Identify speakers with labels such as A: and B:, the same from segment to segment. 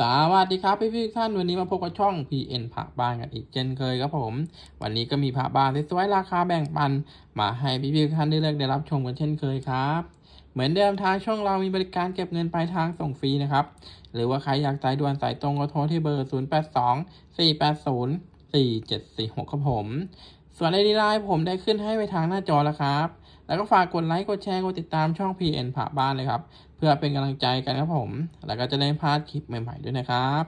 A: สวัสดีครับพี่พี่ท่านวันนี้มาพบกับช่อง PN ผักบ้านกันอีกเช่นเคยครับผม วันนี้ก็มีผักบ้านสวยๆราคาแบ่งปัน มาให้พี่พี่ท่านได้เลือกได้รับชมกันเช่นเคยครับ เหมือนเดิมทางช่องเรามีบริการเก็บเงินปลายทางส่งฟรีนะครับ หรือว่าใครอยากสายด่วนสายตรงก็โทรที่เบอร์ 0 8 2 4 8 0 4 7 4 6ครับผม ส่วนในดีไลน์ผมได้ขึ้นให้ไว้ทางหน้าจอแล้วครับแล้วก็ฝากกดไลค์กดแชร์กดติดตามช่อง PN ผักบ้านเลยครับ เพื่อเป็นกำลังใจกันครับผม แล้วก็จะได้พลาดคลิปใหม่ ๆ ด้วยนะครับ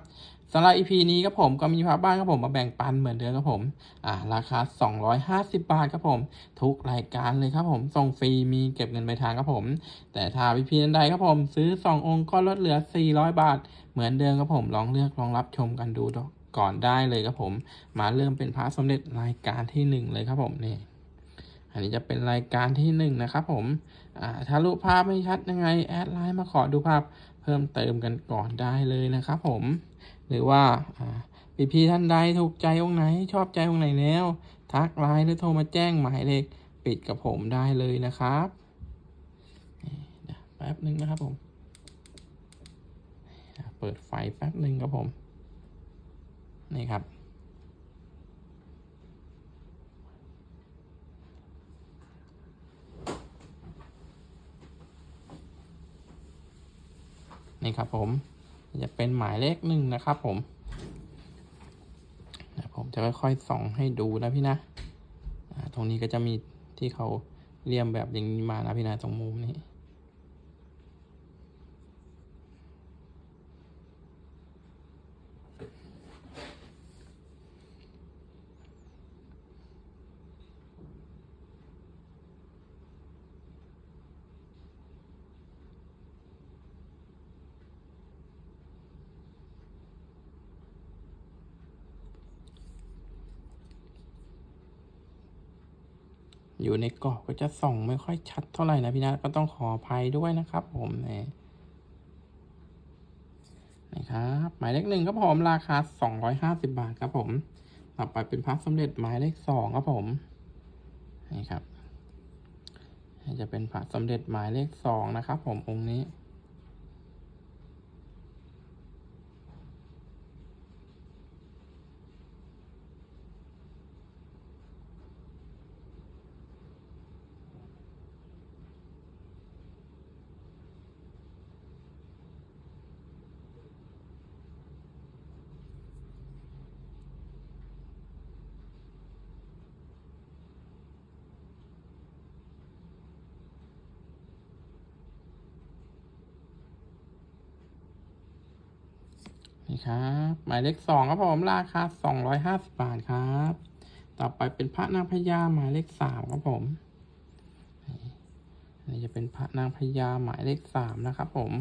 A: สำหรับ EP นี้ครับผมก็มีพาบ้านครับผมมาแบ่งปันเหมือนเดิมครับผม อ่า ราคา 250 บาทครับผม ทุกรายการเลยครับผมส่งฟรีมีเก็บเงินไปลายทางครับผม แต่ถ้า EP นั้นใดครับผม ซื้อ 2 องค์ก็ลดเหลือ 400 บาท เหมือนเดิมครับผมลองเลือกลองรับชมกันดูก่อนได้เลยครับผม มาเริ่มเป็นพระสมเด็จรายการที่หนึ่งเลยครับผมนี่อันนี้จะเป็นรายการที่หนึ่งนะครับผม ถ้ารูปภาพไม่ชัดยังไงแอดไลน์มาขอดูภาพเพิ่มเติมกันก่อนได้เลยนะครับผม หรือว่าพี่พี่ท่านใดถูกใจองค์ไหน ชอบใจองค์ไหนแล้ว ทักไลน์หรือโทรมาแจ้งหมายเลขปิดกับผมได้เลยนะครับแป๊บหนึ่งนะครับผมเปิดไฟแป๊บหนึ่งครับผม นี่ครับ นี่ครับผมจะเป็นหมายเลขหนึ่งนะครับผมผมจะค่อยๆส่องให้ดูนะพี่นะตรงนี้ก็จะมีที่เขาเรียมแบบอย่างนี้มานะพี่นะตรงมุมนี้ อยู่ในกรอบก็จะส่องไม่ค่อยชัดเท่าไหร่นะพี่นะก็ต้องขออภัยด้วยนะครับ ผมนี่นะครับหมายเลขหนึ่งครับผมราคาสองร้อยห้าสิบาทครับผมต่อไปเป็นพัสสมเด็จหมายเลขสองครับผมนี่ครับจะเป็นพระสมเด็จหมายเลขสองนะครับ ผมองค์นี้ นี่ครับหมายเลขสองครับผมราคาสองร้อยห้าสิบาทครับ ต่อไปเป็นพระนางพญาหมายเลขสามครับผมนี่จะเป็นพระนางพญาหมายเลขสามนะครับผม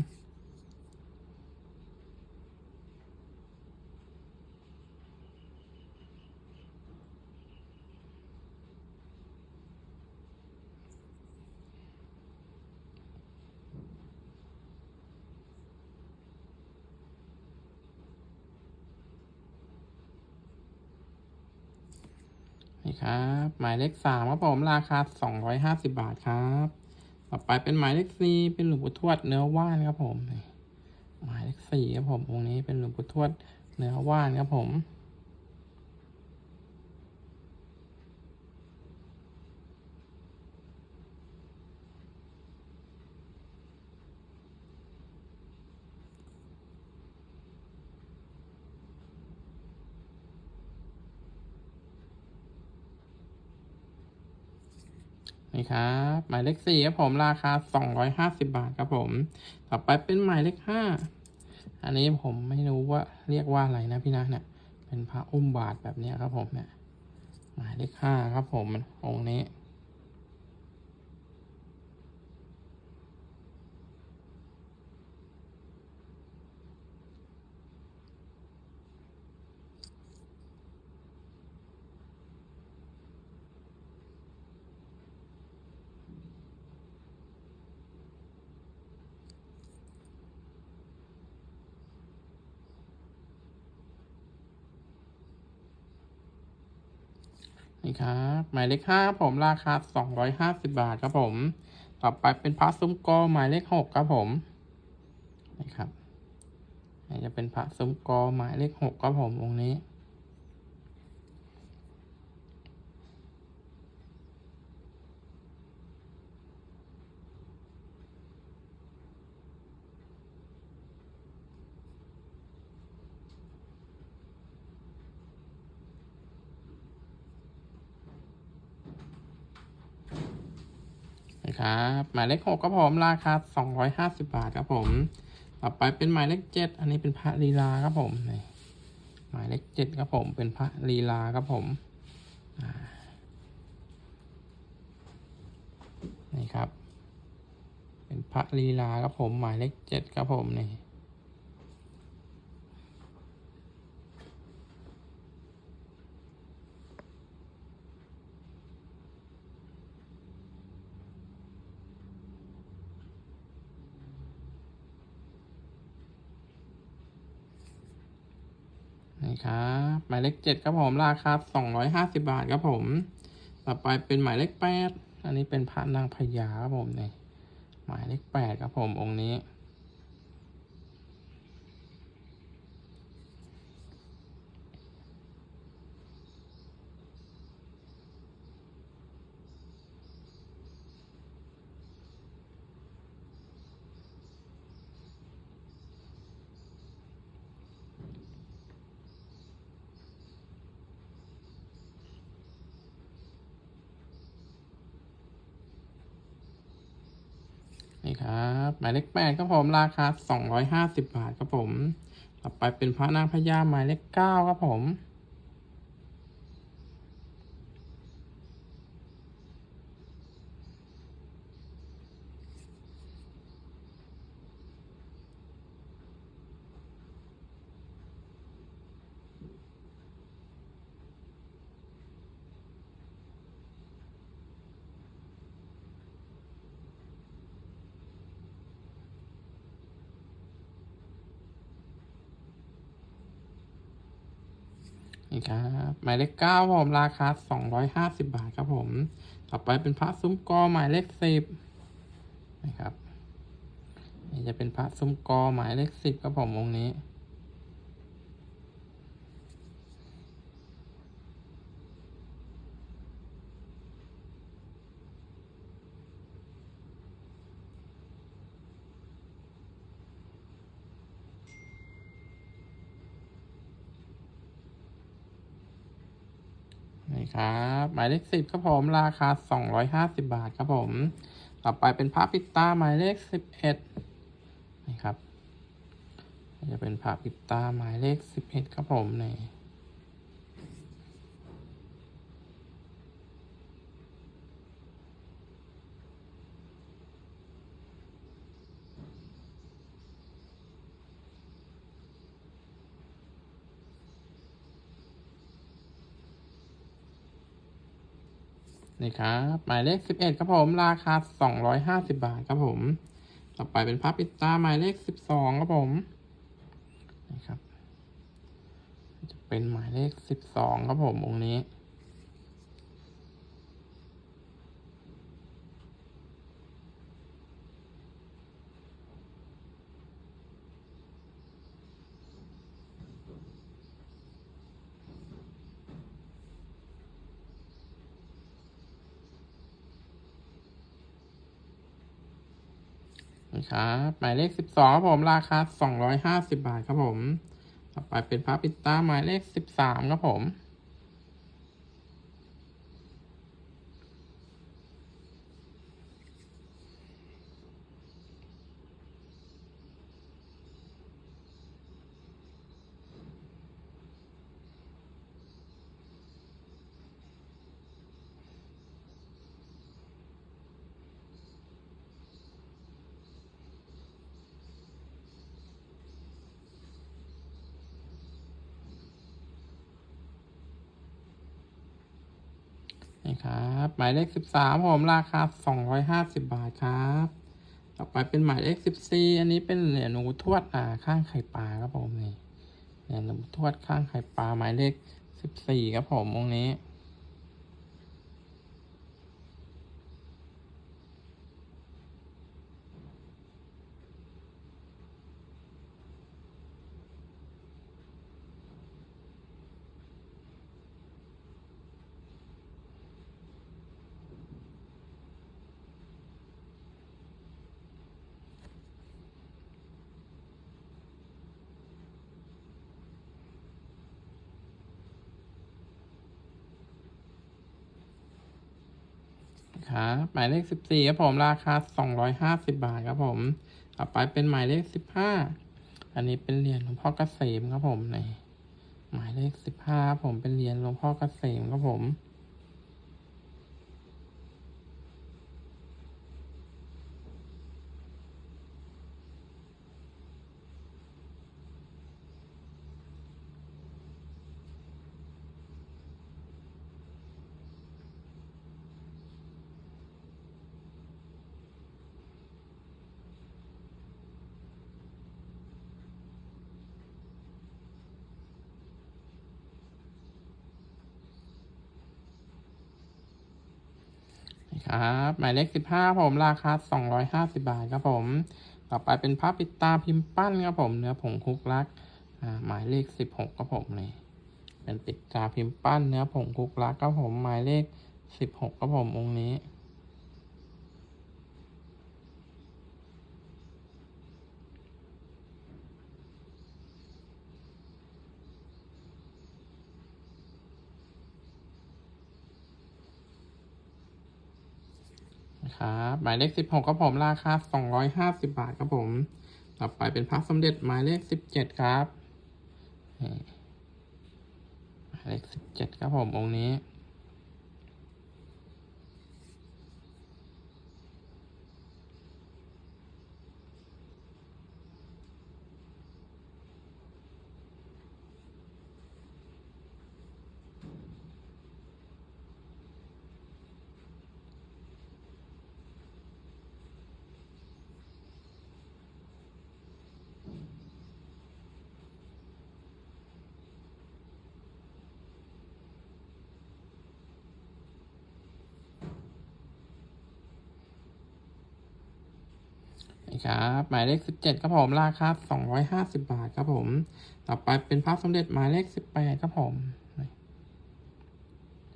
A: นี่ครับ หมายเลขสามครับผมราคาสองร้อยห้าสิบาทครับ ต่อไปเป็นหมายเลขสี่เป็นหลวงปู่ทวดเนื้อว่านครับผมหมายเลขสี่ครับผมองค์นี้เป็นหลวงปู่ทวดเนื้อว่านครับผม นี่ครับ หมายเลขสี่ครับผมราคาสองร้อยห้าสิบาทครับผม ต่อไปเป็นหมายเลขห้าอันนี้ผมไม่รู้ว่าเรียกว่าอะไรนะพี่นะเนี่ย เป็นพระอุ้มบาทแบบนี้ครับผมเนี่ย หมายเลขห้าครับผมองค์นี้ นี่ครับหมายเลขห้าผมราคาสองร้อยห้าสิบาทครับผม ต่อไปเป็นพระซุ้มกอหมายเลขหกครับผมนี่ครับนี่จะเป็นพระซุ้มกอหมายเลขหกครับผมองค์นี้ ครับ หมายเลขหกครับผมราคาสองร้อยห้าสิบาทครับผม ต่อไปเป็นหมายเลขเจ็ดอันนี้เป็นพระลีลาครับผมนี่หมายเลขเจ็ดครับผม เป็นพระลีลาครับผมนี่ครับ เป็นพระลีลาครับผม หมายเลขเจ็ดครับผมนี่ นี่ ครับหมายเลขเจ็ดครับผมราคาสองร้อยห้าสิบาทครับผม ต่อไปเป็นหมายเลขแปดอันนี้เป็นพระนางพญาครับผมเนี่ยหมายเลขแปดครับผมองค์นี้ นี่ ครับ หมายเลขแปดครับผมราคาสองร้อยห้าสิบาทครับผม ต่อไปเป็นพระนางพญาหมายเลขเก้าครับผม นี่ครับหมายเลขเก้าผมราคาสองร้อยห้าสิบาทครับผม ต่อไปเป็นพระซุ้มกอหมายเลขสิบนะครับ นี่จะเป็นพระซุ้มกอหมายเลขสิบครับผมองค์นี้ นี่ ครับ หมายเลขสิบครับผม ราคาสองร้อยห้าสิบาทครับผม ต่อไปเป็นพระปิดตาหมายเลขสิบเอ็ดนะครับ จะเป็นพระปิดตาหมายเลขสิบเอ็ดครับผมเนี่ นี่ครับหมายเลขสิบเอ็ดครับผม ราคาสองร้อยห้าสิบาทครับผม ต่อไปเป็นพับปิดตาหมายเลขสิบสองครับผมนี่ครับ จะเป็นหมายเลขสิบสองครับผมองค์นี้ นะครับหมายเลขสิบสองครับผมราคาสองร้อยห้าสิบาทครับผม ต่อไปเป็นพระปิดตาหมายเลขสิบสามครับผม นี่ ครับ หมายเลขสิบสามผมราคาสองร้อยห้าสิบาทครับ ต่อไปเป็นหมายเลขสิบสี่อันนี้เป็นเหรียญหนูทวดอ่าข้างไข่ปลาครับผมนี่เหรียญหนูทวดข้างไข่ปลาหมายเลขสิบสี่ครับผมองนี้ ครับ หมายเลขสิบสี่ครับผมราคาสองร้อยห้าสิบบาทครับผม ต่อไปเป็นหมายเลขสิบห้าอันนี้เป็นเหรียญหลวงพ่อเกษมครับผมในหมายเลขสิบห้าผมเป็นเหรียญหลวงพ่อเกษมครับผม ครับหมายเลขสิบห้าผมราคาสองร้อยห้าสิบาทครับผม ต่อไปเป็นผ้าปิดตาพิมพ์ปั้นครับผมเนื้อผงคุกลักหมายเลขสิบหกครับผมเลยเป็นปิดตาพิมพ์ปั้นเนื้อผงคุกลักครับผมหมายเลขสิบหกครับผมองค์นี้ นะครับ หมายเลขสิบหกครับผมราคาสองร้อยห้าสิบบาทครับผม ต่อไปเป็นพระสมเด็จหมายเลขสิบเจ็ดครับหมายเลขสิบเจ็ดครับผมองค์นี้ นะครับหมายเลขสิบเจ็ดครับผมราคาสองร้อยห้าสิบาทครับผม ต่อไปเป็นพระสมเด็จหมายเลขสิบแปดครับผม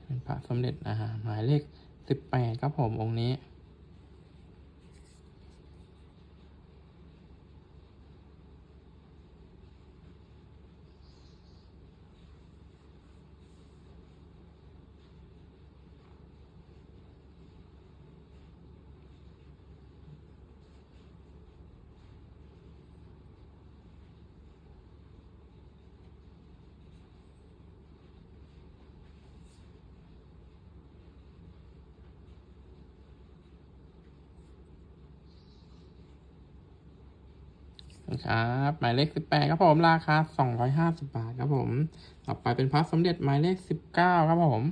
A: เป็นพระสมเด็จอ่าหมายเลขสิบแปดครับผมองค์นี้ ครับหมายเลขสิบแปดครับผมราคาสองร้อยห้าสิบาทครับผม ต่อไปเป็นพัสสมเด็จหมายเลขสิบเก้าครับผม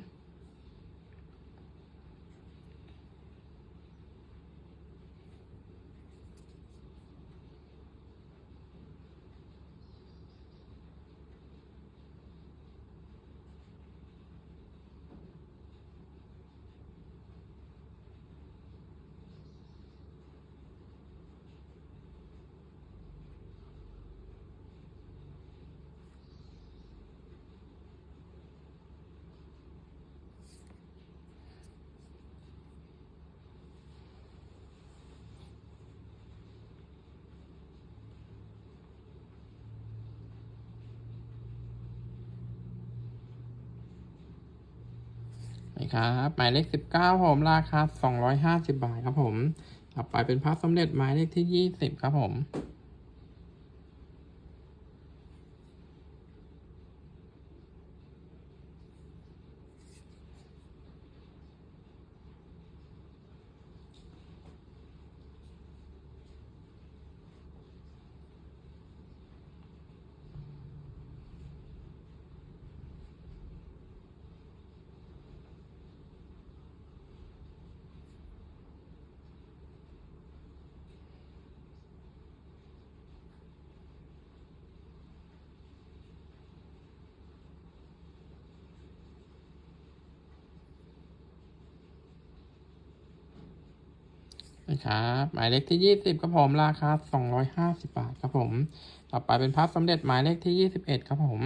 A: นะครับหมายเลขสิบเก้าผมราคาสองร้อยห้าสิบาทครับผม ต่อไปเป็นพระสมเด็จหมายเลขที่ยี่สิบครับผม ครับ หมายเลขที่ยี่สิบครับผมราคาสองร้อยห้าสิบาทครับผม ต่อไปเป็นพระสมเด็จหมายเลขที่ยี่สิบเอ็ดครับผม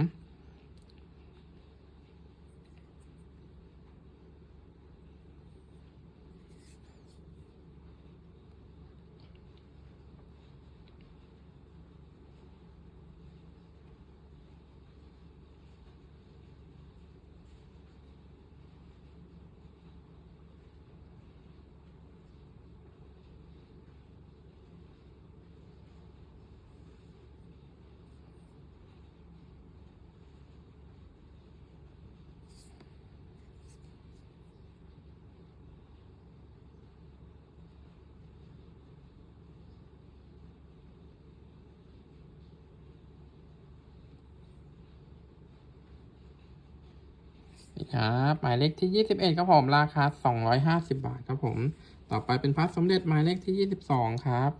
A: นี่ครับหมายเลขที่ 21ครับผมราคา 250 บาทครับผม ต่อไปเป็นพระสมเด็จหมายเลขที่ 22 ครับ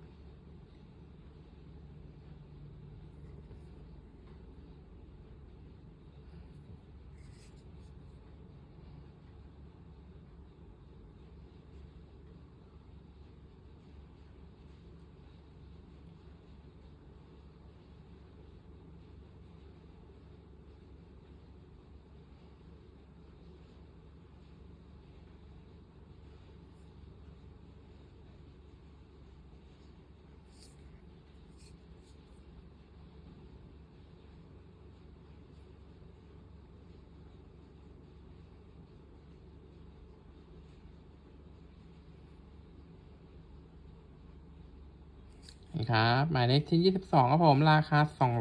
A: นี่ครับหมายเลขที่ 22ครับผมราคา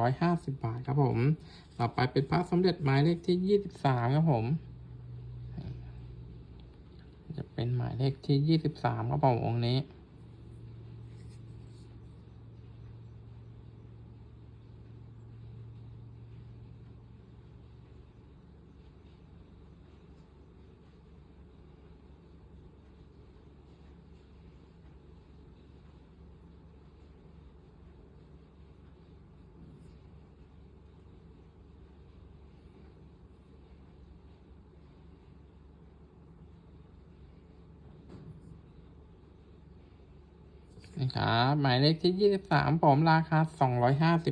A: 250 บาทครับผม ต่อไปเป็นพระสมเด็จหมายเลขที่ 23ครับผม จะเป็นหมายเลขที่ 23ครับผมองค์นี้ นะครับหมายเลขที่23ผมราคา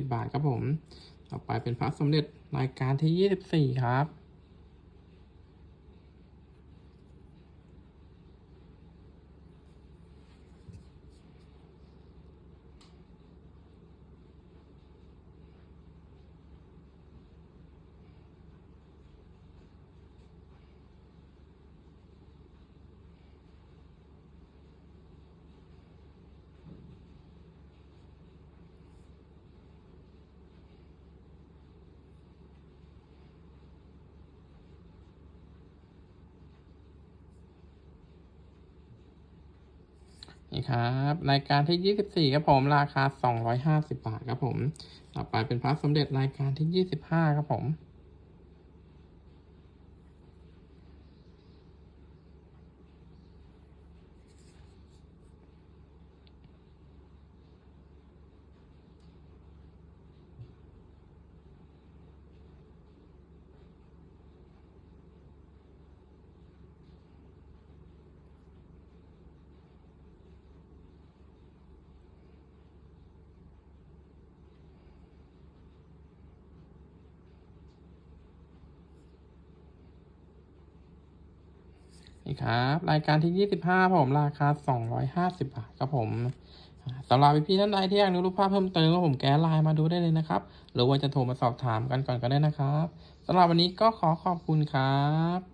A: 250บาทครับผม ต่อไปเป็นพระสมเด็จรายการที่24ครับ นี่ครับรายการที่ 24ครับผมราคา 250 บาทครับผม ต่อไปเป็นพระสมเด็จรายการที่ 25ครับผม นี่ครับ รายการที่ 25ผมราคา 250 บาทครับผมสำหรับพี่ๆท่านใดที่อยากดูรูปภาพเพิ่มเติมก็ผมแก้ไลน์มาดูได้เลยนะครับ หรือว่าจะโทรมาสอบถามกันก่อนก็ได้นะครับสำหรับวันนี้ก็ขอขอบคุณครับ